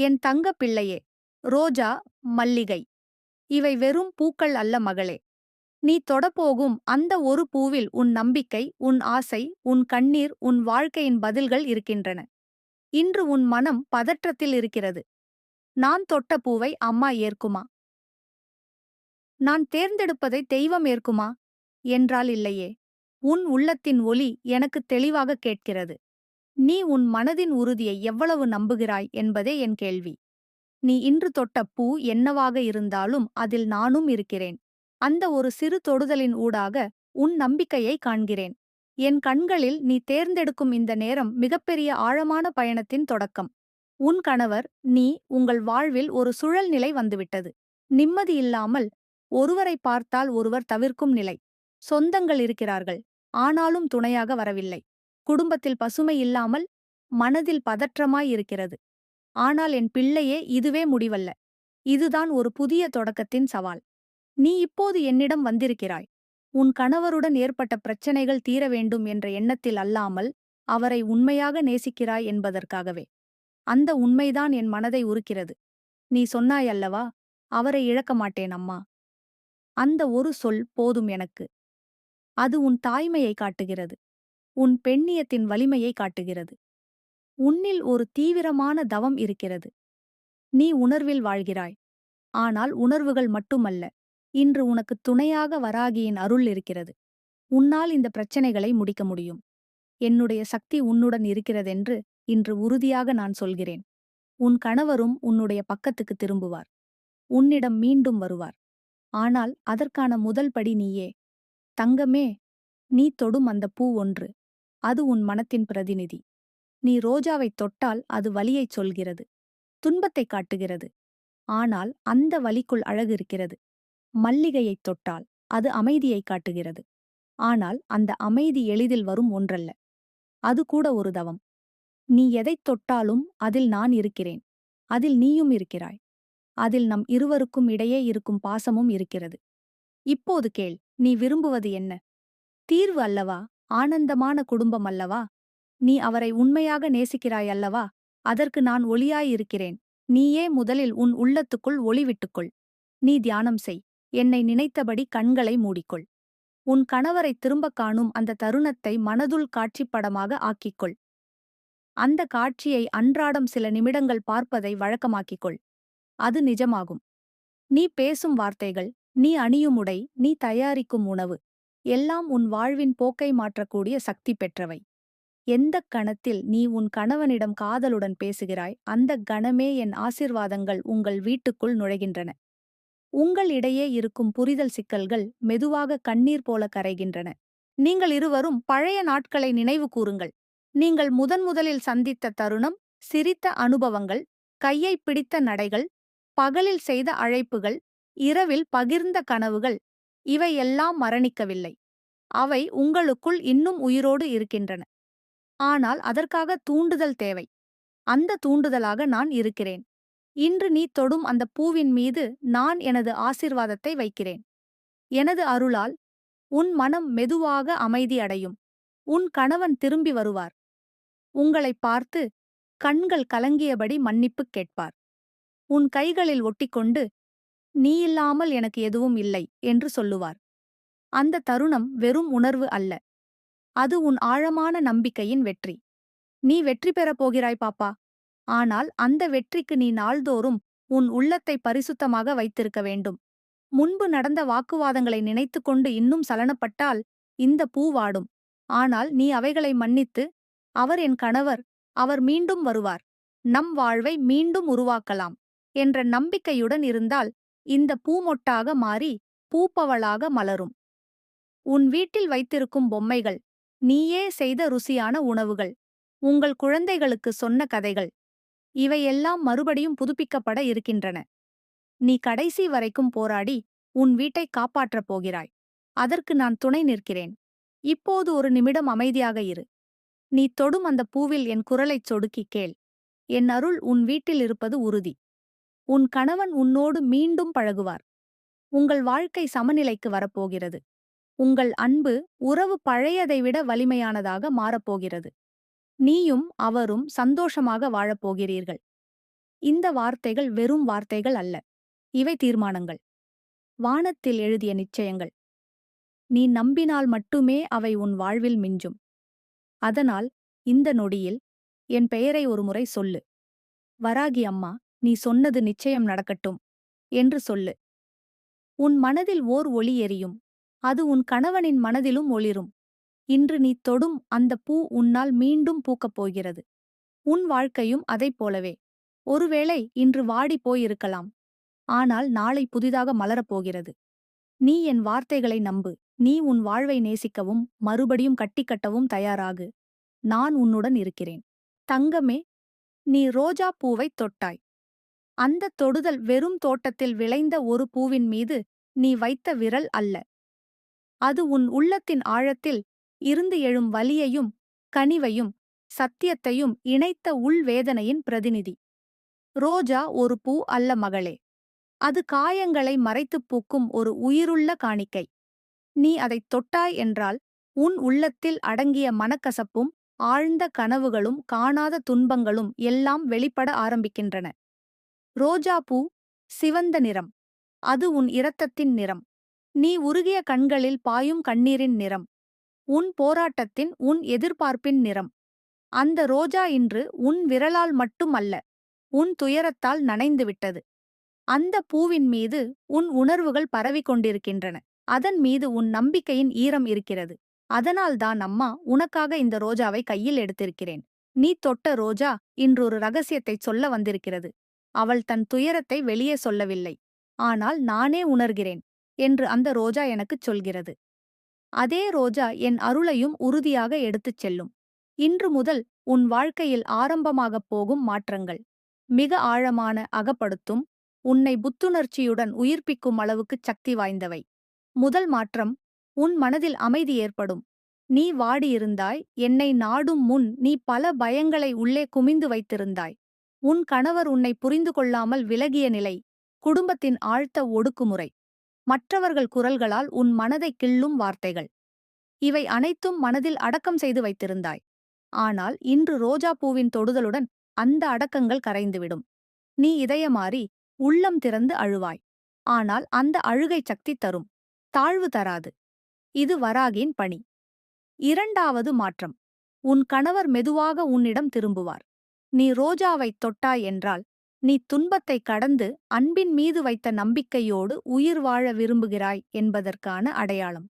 என் தங்க பிள்ளையே ரோஜா மல்லிகை. இவை வெறும் பூக்கள் அல்ல மகளே. நீ தொடப்போகும் அந்த ஒரு பூவில் உன் நம்பிக்கை உன் ஆசை உன் கண்ணீர் உன் வாழ்க்கையின் பதில்கள் இருக்கின்றன. இன்று உன் மனம் பதற்றத்தில் இருக்கிறது. நான் தொட்ட பூவை அம்மா ஏற்குமா? நான் தேர்ந்தெடுப்பதை தெய்வம் ஏற்குமா? என்றால் இல்லையே. உன் உள்ளத்தின் ஒலி எனக்கு தெளிவாக கேட்கிறது. நீ உன் மனதின் உறுதியை எவ்வளவு நம்புகிறாய் என்பதே என் கேள்வி. நீ இன்று தொட்ட பூ என்னவாக இருந்தாலும் அதில் நானும் இருக்கிறேன். அந்த ஒரு சிறு தொடுதலின் ஊடாக உன் நம்பிக்கையை காண்கிறேன். என் கண்களில் நீ தேர்ந்தெடுக்கும் இந்த நேரம் மிகப்பெரிய ஆழமான பயணத்தின் தொடக்கம். உன் கணவர் நீ உங்கள் வாழ்வில் ஒரு சுழல் நிலை வந்துவிட்டது. நிம்மதி இல்லாமல் ஒருவரை பார்த்தால் ஒருவர் தவிர்க்கும் நிலை. சொந்தங்கள் இருக்கிறார்கள். ஆனாலும் துணையாக வரவில்லை. குடும்பத்தில் பசுமை இல்லாமல் மனதில் பதற்றமாயிருக்கிறது ஆனால் என் பிள்ளையே இதுவே முடிவல்ல. இதுதான் ஒரு புதிய தொடக்கத்தின் சவால். நீ இப்போது என்னிடம் வந்திருக்கிறாய். உன் கணவருடன் ஏற்பட்ட பிரச்சனைகள் தீர வேண்டும் என்ற எண்ணத்தில் அல்லாமல் அவரை உண்மையாக நேசிக்கிறாய் என்பதற்காகவே. அந்த உண்மைதான் என் மனதை உருக்கிறது. நீ சொன்னாய் அல்லவா அவரை இழக்க மாட்டேன் அம்மா. அந்த ஒரு சொல் போதும் எனக்கு. அது உன் தாய்மையை காட்டுகிறது. உன் பெண்ணியத்தின் வலிமையை காட்டுகிறது. உன்னில் ஒரு தீவிரமான தவம் இருக்கிறது. நீ உணர்வில் வாழ்கிறாய். ஆனால் உணர்வுகள் மட்டுமல்ல. இன்று உனக்கு துணையாக வராகியின் அருள் இருக்கிறது. உன்னால் இந்த பிரச்சனைகளை முடிக்க முடியும். என்னுடைய சக்தி உன்னுடன் இருக்கிறதென்று இன்று உறுதியாக நான் சொல்கிறேன். உன் கணவரும் உன்னுடைய பக்கத்துக்கு திரும்புவார். உன்னிடம் மீண்டும் வருவார். ஆனால் அதற்கான முதல் படி நீயே. தங்கமே நீ தொடும் அந்த பூ ஒன்று. அது உன் மனத்தின் பிரதிநிதி. நீ ரோஜாவைத் தொட்டால் அது வலியைச் சொல்கிறது துன்பத்தைக் காட்டுகிறது. ஆனால் அந்த வலிக்குள் அழகு இருக்கிறது. மல்லிகையைத் தொட்டால் அது அமைதியைக் காட்டுகிறது. ஆனால் அந்த அமைதி எளிதில் வரும் ஒன்றல்ல. அது கூட ஒரு தவம். நீ எதைத் தொட்டாலும் அதில் நான் இருக்கிறேன். அதில் நீயும் இருக்கிறாய். அதில் நம் இருவருக்கும் இடையே இருக்கும் பாசமும் இருக்கிறது. இப்போது கேள் நீ விரும்புவது என்ன? தீர்வு அல்லவா? ஆனந்தமான குடும்பம் அல்லவா? நீ அவரை உண்மையாக நேசிக்கிறாய் அல்லவா? அதற்கு நான் ஒளியாயிருக்கிறேன் நீயே முதலில் உன் உள்ளத்துக்குள் ஒளிவிட்டுக்கொள் நீ தியானம் செய். என்னை நினைத்தபடி கண்களை மூடிக்கொள். உன் கணவரை திரும்பக் காணும் அந்த தருணத்தை மனதுள் காட்சிப்படமாக ஆக்கிக்கொள். அந்த காட்சியை அன்றாடம் சில நிமிடங்கள் பார்ப்பதை வழக்கமாக்கிக்கொள். அது நிஜமாகும். நீ பேசும் வார்த்தைகள் நீ அணியும் உடை நீ தயாரிக்கும் உணவு எல்லாம் உன் வாழ்வின் போக்கை மாற்றக்கூடிய சக்தி பெற்றவை. எந்தக் கணத்தில் நீ உன் கணவனிடம் காதலுடன் பேசுகிறாய் அந்தக் கணமே என் ஆசிர்வாதங்கள் உங்கள் வீட்டுக்குள் நுழைகின்றன. உங்கள் இடையே இருக்கும் புரிதல் சிக்கல்கள் மெதுவாக கண்ணீர் போல கரைகின்றன. நீங்கள் இருவரும் பழைய நாட்களை நினைவு கூறுங்கள். நீங்கள் முதன் முதலில் சந்தித்த தருணம் சிரித்த அனுபவங்கள் கையை பிடித்த நடைகள் பகலில் செய்த அழைப்புகள் இரவில் பகிர்ந்த கனவுகள் இவையெல்லாம் மரணிக்கவில்லை. அவை உங்களுக்குள் இன்னும் உயிரோடு இருக்கின்றன. ஆனால் அதற்காக தூண்டுதல் தேவை. அந்த தூண்டுதலாக நான் இருக்கிறேன். இன்று நீ தொடும் அந்த பூவின் மீது நான் எனது ஆசிர்வாதத்தை வைக்கிறேன். எனது அருளால் உன் மனம் மெதுவாக அமைதி அடையும். உன் கணவன் திரும்பி வருவார். உங்களைப் பார்த்து கண்கள் கலங்கியபடி மன்னிப்புக் கேட்பார். உன் கைகளில் ஒட்டிக்கொண்டு நீ இல்லாமல் எனக்கு எதுவும் இல்லை என்று சொல்லுவார். அந்த தருணம் வெறும் உணர்வு அல்ல. அது உன் ஆழமான நம்பிக்கையின் வெற்றி. நீ வெற்றி பெறப் போகிறாய் பாப்பா. ஆனால் அந்த வெற்றிக்கு நீ நாள்தோறும் உன் உள்ளத்தை பரிசுத்தமாக வைத்திருக்க வேண்டும். முன்பு நடந்த வாக்குவாதங்களை நினைத்துக்கொண்டு இன்னும் சலனப்பட்டால் இந்த பூ வாடும். ஆனால் நீ அவைகளை மன்னித்து அவர் என் கணவர் அவர் மீண்டும் வருவார். நம் வாழ்வை மீண்டும் உருவாக்கலாம் என்ற நம்பிக்கையுடன் இருந்தால் இந்த பூமொட்டாக மாறி பூப்பவளாக மலரும். உன் வீட்டில் வைத்திருக்கும் பொம்மைகள் நீயே செய்த ருசியான உணவுகள் உங்கள் குழந்தைகளுக்கு சொன்ன கதைகள் இவையெல்லாம் மறுபடியும் புதுப்பிக்கப்பட இருக்கின்றன. நீ கடைசி வரைக்கும் போராடி உன் வீட்டை காப்பாற்றப் போகிறாய். அதற்கு நான் துணை நிற்கிறேன். இப்போது ஒரு நிமிடம் அமைதியாக இரு. நீ தொடும் அந்த பூவில் என் குரலைச் சொடுக்கி கேள். என் அருள் உன் வீட்டில் இருப்பது உறுதி. உன் கணவன் உன்னோடு மீண்டும் பழகுவார். உங்கள் வாழ்க்கை சமநிலைக்கு வரப்போகிறது. உங்கள் அன்பு உறவு பழையதை விட வலிமையானதாக மாறப்போகிறது. நீயும் அவரும் சந்தோஷமாக வாழப்போகிறீர்கள். இந்த வார்த்தைகள் வெறும் வார்த்தைகள் அல்ல. இவை தீர்மானங்கள். வானத்தில் எழுதிய நிச்சயங்கள். நீ நம்பினால் மட்டுமே அவை உன் வாழ்வில் மிஞ்சும். அதனால் இந்த நொடியில் என் பெயரை ஒருமுறை சொல்லு. வராகி அம்மா நீ சொன்னது நிச்சயம் நடக்கட்டும் என்று சொல்லு. உன் மனதில் ஓர் ஒளி எரியும். அது உன் கணவனின் மனதிலும் ஒளிரும். இன்று நீ தொடும் அந்த பூ உன்னால் மீண்டும் பூக்கப் போகிறது. உன் வாழ்க்கையும் அதைப் போலவே. ஒருவேளை இன்று வாடி போயிருக்கலாம். ஆனால் நாளை புதிதாக மலரப்போகிறது நீ என் வார்த்தைகளை நம்பு. நீ உன் வாழ்வை நேசிக்கவும் மறுபடியும் கட்டிக்கட்டவும் தயாராகு. நான் உன்னுடன் இருக்கிறேன். தங்கமே நீ ரோஜா பூவைத் தொட்டாய். அந்த தொடுதல் வெறும் தோட்டத்தில் விளைந்த ஒரு பூவின் மீது நீ வைத்த விரல் அல்ல. அது உன் உள்ளத்தின் ஆழத்தில் இருந்து எழும் வலியையும் கனிவையும் சத்தியத்தையும் இணைத்த உள்வேதனையின் பிரதிநிதி. ரோஜா ஒரு பூ அல்ல மகளே. அது காயங்களை மறைத்துப் பூக்கும் ஒரு உயிருள்ள காணிக்கை. நீ அதைத் தொட்டாய் என்றால் உன் உள்ளத்தில் அடங்கிய மனக்கசப்பும் ஆழ்ந்த கனவுகளும் காணாத துன்பங்களும் எல்லாம் வெளிப்பட ஆரம்பிக்கின்றன. ரோஜா பூ சிவந்த நிறம். அது உன் இரத்தத்தின் நிறம். நீ உருகிய கண்களில் பாயும் கண்ணீரின் நிறம். உன் போராட்டத்தின் உன் எதிர்பார்ப்பின் நிறம். அந்த ரோஜா இன்று உன் விரலால் மட்டும் அல்ல உன் துயரத்தால் நனைந்துவிட்டது. அந்த பூவின் மீது உன் உணர்வுகள் பரவிக் கொண்டிருக்கின்றன. அதன் மீது உன் நம்பிக்கையின் ஈரம் இருக்கிறது. அதனால்தான் அம்மா உனக்காக இந்த ரோஜாவை கையில் எடுத்திருக்கிறேன். நீ தொட்ட ரோஜா இன்றொரு ரகசியத்தைச் சொல்ல வந்திருக்கிறது. அவள் தன் துயரத்தை வெளியே சொல்லவில்லை. ஆனால் நானே உணர்கிறேன் என்று அந்த ரோஜா எனக்குச் சொல்கிறது. அதே ரோஜா என் அருளையும் உறுதியாக எடுத்துச் செல்லும். இன்று முதல் உன் வாழ்க்கையில் ஆரம்பமாகப் போகும் மாற்றங்கள். மிக ஆழமான அகப்படுத்தும் உன்னை புத்துணர்ச்சியுடன் உயிர்ப்பிக்கும் அளவுக்குச் சக்தி வாய்ந்தவை. முதல் மாற்றம் உன் மனதில் அமைதி ஏற்படும். நீ வாடியிருந்தாய் என்னை நாடும் முன் நீ பல பயங்களை உள்ளே குமிந்து வைத்திருந்தாய். உன் கணவர் உன்னை புரிந்து கொள்ளாமல் விலகிய நிலை குடும்பத்தின் ஆழ்த்த ஒடுக்குமுறை மற்றவர்கள் குரல்களால் உன் மனதை கிள்ளும் வார்த்தைகள். இவை அனைத்தும் மனதில் அடக்கம் செய்து வைத்திருந்தாய். ஆனால் இன்று ரோஜா பூவின் தொடுதலுடன் அந்த அடக்கங்கள் கரைந்துவிடும். நீ இதயமாறி உள்ளம் திறந்து அழுவாய். ஆனால் அந்த அழுகை சக்தி தரும். தாழ்வு தராது. இது வராகின் பணி. இரண்டாவது மாற்றம். உன் கணவர் மெதுவாக உன்னிடம் திரும்புவார். நீ ரோஜாவைத் தொட்டாய் என்றால் நீ துன்பத்தை கடந்து அன்பின் மீது வைத்த நம்பிக்கையோடு உயிர் வாழ விரும்புகிறாய் என்பதற்கான அடையாளம்.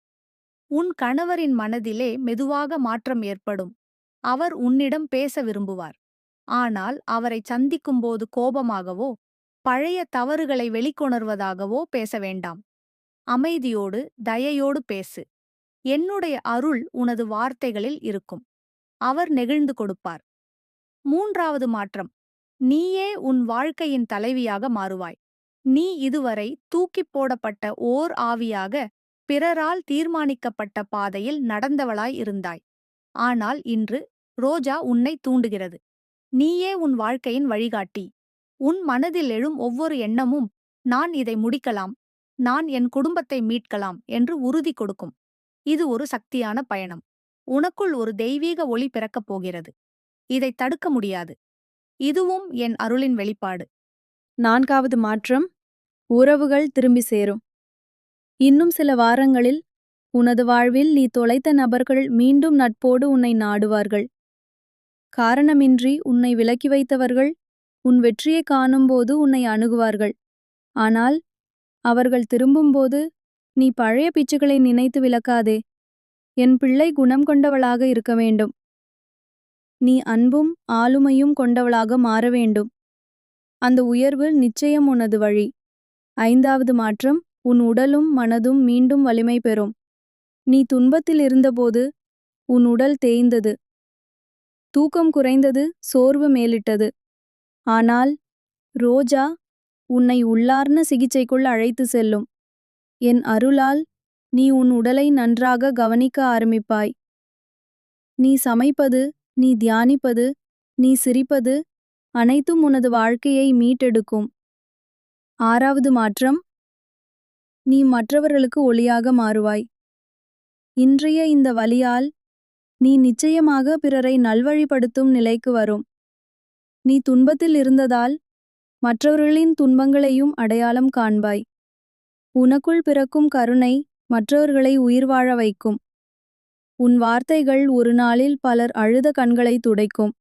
உன் கணவரின் மனதிலே மெதுவாக மாற்றம் ஏற்படும். அவர் உன்னிடம் பேச விரும்புவார். ஆனால் அவரை சந்திக்கும்போது கோபமாகவோ பழைய தவறுகளை வெளிக்கொணர்வதாகவோ பேச வேண்டாம். அமைதியோடு தயையோடு பேசு. என்னுடைய அருள் உனது வார்த்தைகளில் இருக்கும். அவர் நெகிழ்ந்து கொடுப்பார். மூன்றாவது மாற்றம். நீயே உன் வாழ்க்கையின் தலைவியாக மாறுவாய். நீ இதுவரை தூக்கிப் போடப்பட்ட ஓர் ஆவியாக பிறரால் தீர்மானிக்கப்பட்ட பாதையில் நடந்தவளாய் இருந்தாய். ஆனால் இன்று ரோஜா உன்னை தூண்டுகிறது. நீயே உன் வாழ்க்கையின் வழிகாட்டி. உன் மனதில் எழும் ஒவ்வொரு எண்ணமும் நான் இதை முடிக்கலாம். நான் என் குடும்பத்தை மீட்கலாம் என்று உறுதி கொடுக்கும். இது ஒரு சக்தியான பயணம். உனக்குள் ஒரு தெய்வீக ஒளி பிறக்கப் போகிறது. இதை தடுக்க முடியாது. இதுவும் என் அருளின் வெளிப்பாடு. நான்காவது மாற்றம் உறவுகள் திரும்பி சேரும். இன்னும் சில வாரங்களில் உனது வாழ்வில் நீ தொலைத்த நபர்கள் மீண்டும் நட்போடு உன்னை நாடுவார்கள். காரணமின்றி உன்னை விலக்கி வைத்தவர்கள் உன் வெற்றியை காணும்போது உன்னை அணுகுவார்கள். ஆனால் அவர்கள் திரும்பும்போது நீ பழைய பிச்சுகளை நினைத்து விளக்காதே. என் பிள்ளை குணம் கொண்டவளாக இருக்க வேண்டும். நீ அன்பும் ஆளுமையும் கொண்டவளாக மாற வேண்டும். அந்த உயர்வு நிச்சயம் உனது வழி. ஐந்தாவது மாற்றம் உன் உடலும் மனதும் மீண்டும் வலிமை பெறும். நீ துன்பத்தில் இருந்தபோது உன் உடல் தேய்ந்தது. தூக்கம் குறைந்தது சோர்வு மேலிட்டது. ஆனால் ரோஜா உன்னை உள்ளார்ந்த சிகிச்சைக்குள் அழைத்து செல்லும். என் அருளால் நீ உன் உடலை நன்றாக கவனிக்க ஆரம்பிப்பாய். நீ சமைப்பது நீ தியானிப்பது நீ சிரிப்பது அனைத்தும் உனது வாழ்க்கையை மீட்டெடுக்கும். ஆறாவது மாற்றம். நீ மற்றவர்களுக்கு ஒளியாக மாறுவாய். இன்றைய இந்த வழியால் நீ நிச்சயமாக பிறரை நல்வழிப்படுத்தும் நிலைக்கு வரும். நீ துன்பத்தில் இருந்ததால் மற்றவர்களின் துன்பங்களையும் அடையாளம் காண்பாய். உனக்குள் பிறக்கும் கருணை மற்றவர்களை உயிர் வாழ வைக்கும். உன் வார்த்தைகள் ஒரு நாளில் பலர் அழுத கண்களை துடைக்கும்.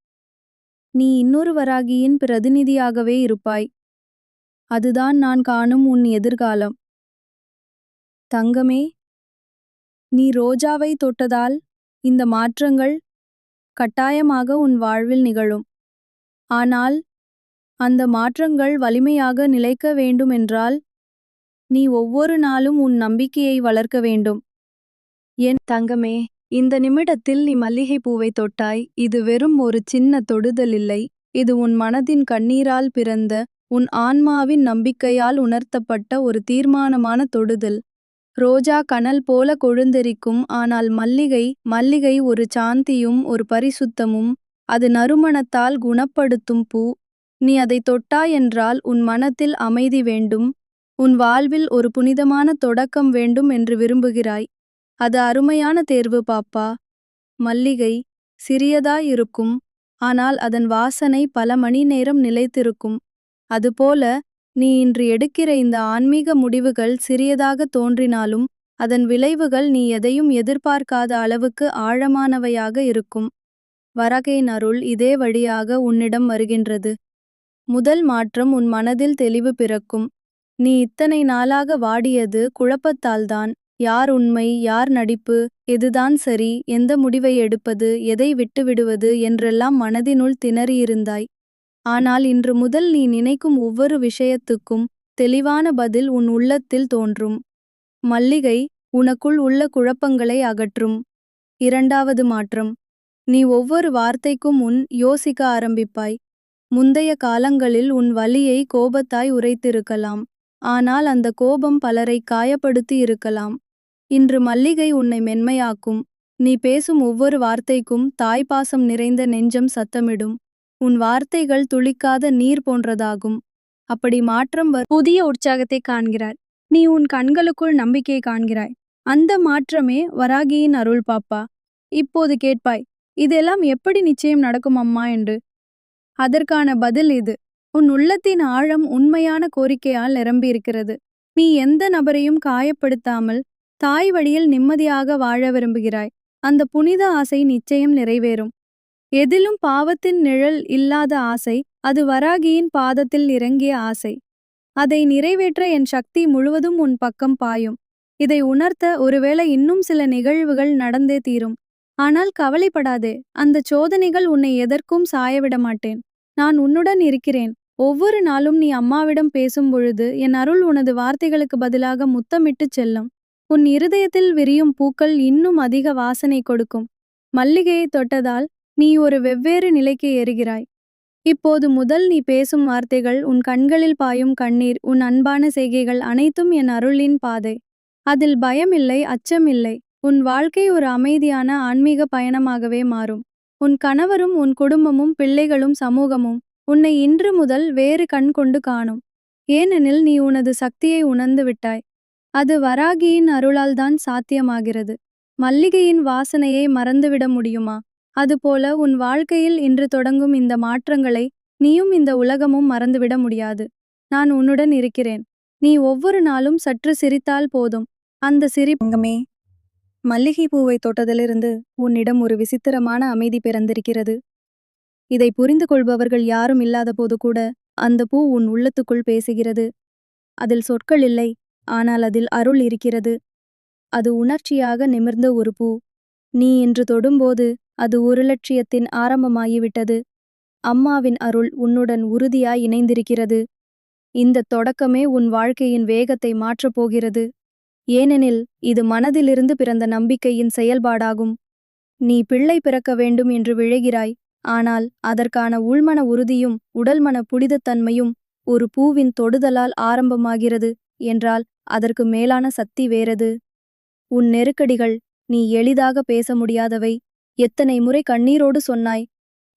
நீ இன்னொரு வராகியின் பிரதிநிதியாகவே இருப்பாய். அதுதான் நான் காணும் உன் எதிர்காலம். தங்கமே நீ ரோஜாவை தொட்டதால் இந்த மாற்றங்கள் கட்டாயமாக உன் வாழ்வில் நிகழும். ஆனால் அந்த மாற்றங்கள் வலிமையாக நிலைக்க வேண்டுமென்றால் நீ ஒவ்வொரு நாளும் உன் நம்பிக்கையை வளர்க்க வேண்டும். என் தங்கமே இந்த நிமிடத்தில் நீ மல்லிகை பூவை தொட்டாய். இது வெறும் ஒரு சின்ன தொடுதல் இல்லை. இது உன் மனதின் கண்ணீரால் பிறந்த உன் ஆன்மாவின் நம்பிக்கையால் உணர்த்தப்பட்ட ஒரு தீர்மானமான தொடுதல். ரோஜா கனல் போல கொழுந்தெரிக்கும் ஆனால் மல்லிகை மல்லிகை ஒரு சாந்தியும் ஒரு பரிசுத்தமும் அது நறுமணத்தால் குணப்படுத்தும் பூ. நீ அதை தொட்டாய் என்றால் உன் மனத்தில் அமைதி வேண்டும். உன் வாழ்வில் ஒரு புனிதமான தொடக்கம் வேண்டும் என்று விரும்புகிறாய். அது அருமையான தேர்வு பாப்பா. மல்லிகை சிறியதாயிருக்கும் ஆனால் அதன் வாசனை பல மணி நேரம் நிலைத்திருக்கும். அதுபோல நீ இன்று எடுக்கிற இந்த ஆன்மீக முடிவுகள் சிறியதாக தோன்றினாலும் அதன் விளைவுகள் நீ எதையும் எதிர்பார்க்காத அளவுக்கு ஆழமானவையாக இருக்கும். வரகையின் அருள் இதே வழியாக உன்னிடம் வருகின்றது. முதல் மாற்றம் உன் மனதில் தெளிவு பிறக்கும். நீ இத்தனை நாளாக வாடியது குழப்பத்தால்தான். யார் உண்மை யார் நடிப்பு எதுதான் சரி எந்த முடிவை எடுப்பது எதை விட்டுவிடுவது என்றெல்லாம் மனதினுள் திணறியிருந்தாய். ஆனால் இன்று முதல் நீ நினைக்கும் ஒவ்வொரு விஷயத்துக்கும் தெளிவான பதில் உன் உள்ளத்தில் தோன்றும். மல்லிகை உனக்குள் உள்ள குழப்பங்களை அகற்றும். இரண்டாவது மாற்றம். நீ ஒவ்வொரு வார்த்தைக்கும் முன் யோசிக்க ஆரம்பிப்பாய். முந்தைய காலங்களில் உன் வலியை கோபத்தாய் உரைத்திருக்கலாம். ஆனால் அந்த கோபம் பலரை காயப்படுத்தி இருக்கலாம். இன்று மல்லிகை உன்னை மென்மையாக்கும். நீ பேசும் ஒவ்வொரு வார்த்தைக்கும் தாய்ப்பாசம் நிறைந்த நெஞ்சம் சத்தமிடும். உன் வார்த்தைகள் துளிக்காத நீர் போன்றதாகும். அப்படி மாற்றம் வரும் புதிய உற்சாகத்தை காண்கிறாய். நீ உன் கண்களுக்குள் நம்பிக்கையை காண்கிறாய். அந்த மாற்றமே வராகியின் அருள் பாப்பா. இப்போது கேட்பாய் இதெல்லாம் எப்படி நிச்சயம் நடக்கும் அம்மா? என்று. அதற்கான பதில் இது. உன் உள்ளத்தின் ஆழம் உண்மையான கோரிக்கையால் நிரம்பியிருக்கிறது. நீ எந்த நபரையும் காயப்படுத்தாமல் தாய் வழியில் நிம்மதியாக வாழ விரும்புகிறாய். அந்த புனித ஆசை நிச்சயம் நிறைவேறும். எதிலும் பாவத்தின் நிழல் இல்லாத ஆசை அது வராகியின் பாதத்தில் இறங்கிய ஆசை. அதை நிறைவேற்ற என் சக்தி முழுவதும் உன் பக்கம் பாயும். இதை உணர்த்த ஒருவேளை இன்னும் சில நிகழ்வுகள் நடந்தே தீரும். ஆனால் கவலைப்படாதே அந்த சோதனைகள் உன்னை எதற்கும் சாயவிட மாட்டேன். நான் உன்னுடன் இருக்கிறேன். ஒவ்வொரு நாளும் நீ அம்மாவிடம் பேசும் பொழுது என் அருள் உனது வார்த்தைகளுக்கு பதிலாக முத்தமிட்டுச் செல்லும். உன் இருதயத்தில் விரியும் பூக்கள் இன்னும் அதிக வாசனை கொடுக்கும். மல்லிகையை தொட்டதால் நீ ஒரு வெவ்வேறு நிலைக்கு ஏறுகிறாய். இப்போது முதல் நீ பேசும் வார்த்தைகள் உன் கண்களில் பாயும் கண்ணீர் உன் அன்பான செய்கைகள் அனைத்தும் என் அருளின் பாதை. அதில் பயமில்லை அச்சமில்லை உன் வாழ்க்கை ஒரு அமைதியான ஆன்மீக பயணமாகவே மாறும். உன் கணவரும் உன் குடும்பமும் பிள்ளைகளும் சமூகமும் உன்னை இன்று முதல் வேறு கண் கொண்டு காணும். ஏனெனில் நீ உனது சக்தியை உணர்ந்து விட்டாய். அது வராகியின் அருளால்தான் சாத்தியமாகிறது. மல்லிகையின் வாசனையை மறந்துவிட முடியுமா? அதுபோல உன் வாழ்க்கையில் இன்று தொடங்கும் இந்த மாற்றங்களை நீயும் இந்த உலகமும் மறந்துவிட முடியாது. நான் உன்னுடன் இருக்கிறேன். நீ ஒவ்வொரு நாளும் சற்று சிரித்தால் போதும். அந்த சிரிப்பங்கமே மல்லிகை பூவை தொட்டதிலிருந்து உன்னிடம் ஒரு விசித்திரமான அமைதி பிறந்திருக்கிறது. இதை புரிந்து கொள்பவர்கள் யாரும் இல்லாத போது கூட அந்த பூ உன் உள்ளத்துக்குள் பேசுகிறது. அதில் சொற்கள் இல்லை. ஆனால் அதில் அருள் இருக்கிறது. அது உணர்ச்சியாக நிமிர்ந்த ஒரு பூ. நீ என்று தொடும்போது அது ஒரு லட்சியத்தின் ஆரம்பமாகிவிட்டது. அம்மாவின் அருள் உன்னுடன் உறுதியாய் இணைந்திருக்கிறது. இந்த தொடக்கமே உன் வாழ்க்கையின் வேகத்தை மாற்றப் போகிறது. ஏனெனில் இது மனதிலிருந்து பிறந்த நம்பிக்கையின் செயல்பாடாகும். நீ பிள்ளை பிறக்க வேண்டும் என்று விழைகிறாய். ஆனால் அதற்கான உள்மன உறுதியும் உடல்மன புனிதத்தன்மையும் ஒரு பூவின் தொடுதலால் ஆரம்பமாகிறது என்றால் அதற்கு மேலான சக்தி வேறது? உன் நெருக்கடிகள் நீ எளிதாக பேச முடியாதவை. எத்தனை முறை கண்ணீரோடு சொன்னாய்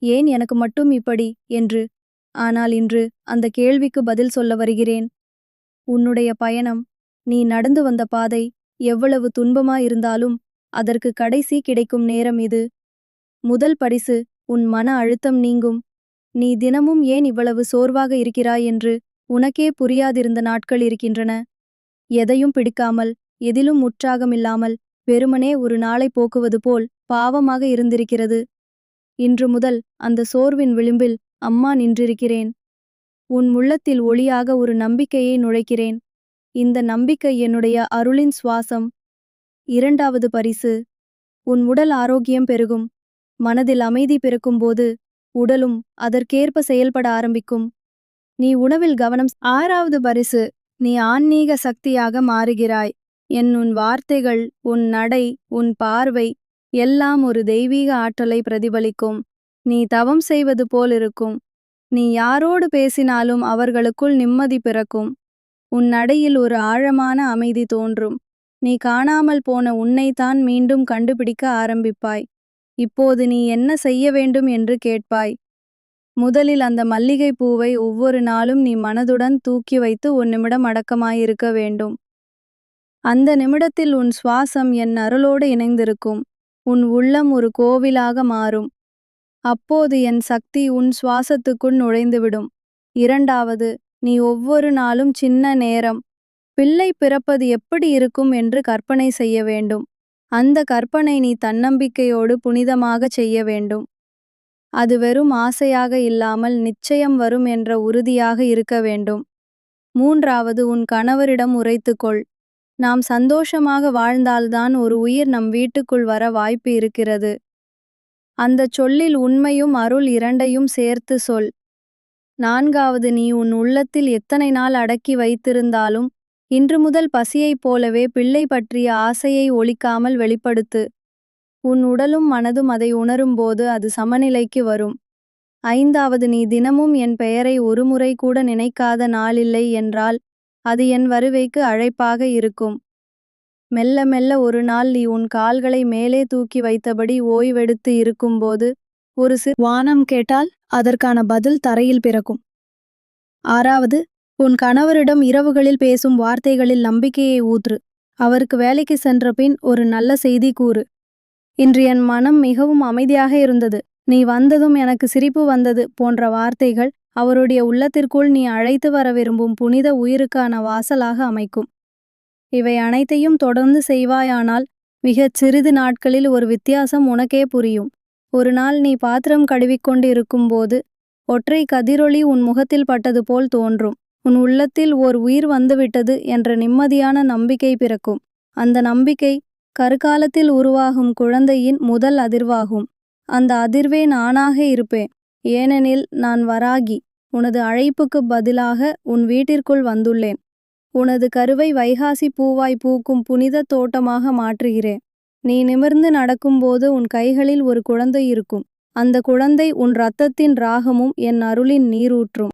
ஏன் எனக்கு மட்டும் இப்படி என்று. ஆனால் இன்று அந்த கேள்விக்கு பதில் சொல்ல வருகிறேன். உன்னுடைய பயணம் நீ நடந்து வந்த பாதை எவ்வளவு துன்பமாயிருந்தாலும் அதற்கு கடைசி கிடைக்கும் நேரம் இது. முதல் பரிசு உன் மன அழுத்தம் நீங்கும். நீ தினமும் ஏன் இவ்வளவு சோர்வாக இருக்கிறாய் என்று உனக்கே புரியாதிருந்த நாட்கள் இருக்கின்றன. எதையும் பிடிக்காமல் எதிலும் உற்சாகமில்லாமல் வெறுமனே ஒரு நாளை போக்குவது போல் பாவமாக இருந்திருக்கிறது. இன்று முதல் அந்த சோர்வின் விளிம்பில் அம்மா நின்றிருக்கிறேன். உன் உள்ளத்தில் ஒளியாக ஒரு நம்பிக்கையை நுழைக்கிறேன். இந்த நம்பிக்கை என்னுடைய அருளின் சுவாசம். இரண்டாவது பரிசு. உன் உடல் ஆரோக்கியம் பெருகும். மனதில் அமைதி பிறக்கும்போது உடலும் அதற்கேற்ப செயல்பட ஆரம்பிக்கும். நீ உணவில் கவனம். ஆறாவது பரிசு. நீ ஆன்மீக சக்தியாக மாறுகிறாய். என் உன் வார்த்தைகள் உன் நடை உன் பார்வை எல்லாம் ஒரு தெய்வீக ஆற்றலை பிரதிபலிக்கும். நீ தவம் செய்வது போலிருக்கும். நீ யாரோடு பேசினாலும் அவர்களுக்குள் நிம்மதி பிறக்கும். உன் நடையில் ஒரு ஆழமான அமைதி தோன்றும். நீ காணாமல் போன உன்னைத்தான் மீண்டும் கண்டுபிடிக்க ஆரம்பிப்பாய். இப்போது நீ என்ன செய்ய வேண்டும் என்று கேட்பாய். முதலில் அந்த மல்லிகை பூவை ஒவ்வொரு நாளும் நீ மனதுடன் தூக்கி வைத்து ஒரு நிமிடம் அடக்கமாயிருக்க வேண்டும். அந்த நிமிடத்தில் உன் சுவாசம் என் அருளோடு இணைந்திருக்கும். உன் உள்ளம் ஒரு கோவிலாக மாறும். அப்போது என் சக்தி உன் சுவாசத்துக்குள் நுழைந்துவிடும். இரண்டாவது நீ ஒவ்வொரு நாளும் சின்ன நேரம். பிள்ளை பிறப்பது எப்படி இருக்கும் என்று கற்பனை செய்ய வேண்டும். அந்த கற்பனை நீ தன்னம்பிக்கையோடு புனிதமாகச் செய்ய வேண்டும். அது வெறும் ஆசையாக இல்லாமல் நிச்சயம் வரும் என்ற உறுதியாக இருக்க வேண்டும். மூன்றாவது உன் கணவரிடம் உரைத்துக்கொள். நாம் சந்தோஷமாக வாழ்ந்தால்தான் ஒரு உயிர் நம் வீட்டுக்குள் வர வாய்ப்பு இருக்கிறது. அந்தச் சொல்லில் உண்மையும் அருள் இரண்டையும் சேர்த்து சொல். நான்காவது நீ உன் உள்ளத்தில் எத்தனை நாள் அடக்கி வைத்திருந்தாலும் இன்று முதல் பசியைப் போலவே பிள்ளை பற்றிய ஆசையை ஒழிக்காமல் வெளிப்படுத்து. உன் உடலும் மனதும் அதை உணரும்போது அது சமநிலைக்கு வரும். ஐந்தாவது நீ தினமும் என் பெயரை ஒருமுறை கூட நினைக்காத நாளில்லை என்றால் அது என் வருகைக்கு அழைப்பாக இருக்கும். மெல்ல மெல்ல ஒரு நாள் நீ உன் கால்களை மேலே தூக்கி வைத்தபடி ஓய்வெடுத்து இருக்கும்போது ஒரு சிறு வானம் கேட்டால் அதற்கான பதில் தரையில் பிறக்கும். ஆறாவது உன் கணவரிடம் இரவுகளில் பேசும் வார்த்தைகளில் நம்பிக்கையை ஊற்று. அவருக்கு வேலைக்கு சென்ற பின் ஒரு நல்ல செய்தி கூறு. இன்று என் மனம் மிகவும் அமைதியாக இருந்தது. நீ வந்ததும் எனக்கு சிரிப்பு வந்தது போன்ற வார்த்தைகள் அவருடைய உள்ளத்திற்குள் நீ அழைத்து வர விரும்பும் புனித உயிருக்கான வாசலாக அமைக்கும். இவை அனைத்தையும் தொடர்ந்து செய்வாயானால் மிகச் சிறிது நாட்களில் ஒரு வித்தியாசம் உனக்கே புரியும். ஒரு நாள் நீ பாத்திரம் கழுவிக்கொண்டு இருக்கும்போது ஒற்றை கதிரொளி உன் முகத்தில் பட்டது போல் தோன்றும். உன் உள்ளத்தில் ஓர் உயிர் வந்துவிட்டது என்ற நிம்மதியான நம்பிக்கை பிறக்கும். அந்த நம்பிக்கை கருகாலத்தில் உருவாகும் குழந்தையின் முதல் அதிர்வாகும். அந்த அதிர்வே நானாக இருப்பேன். ஏனெனில் நான் வராகி. உனது அழைப்புக்கு பதிலாக உன் வீட்டிற்குள் வந்துள்ளேன். உனது கருவை வைகாசி பூவாய் பூக்கும் புனித தோட்டமாக மாற்றுகிறேன். நீ நிமிர்ந்து நடக்கும்போது உன் கைகளில் ஒரு குழந்தை இருக்கும். அந்த குழந்தை உன் இரத்தத்தின் ராகமும் என் அருளின் நீரூற்றும்.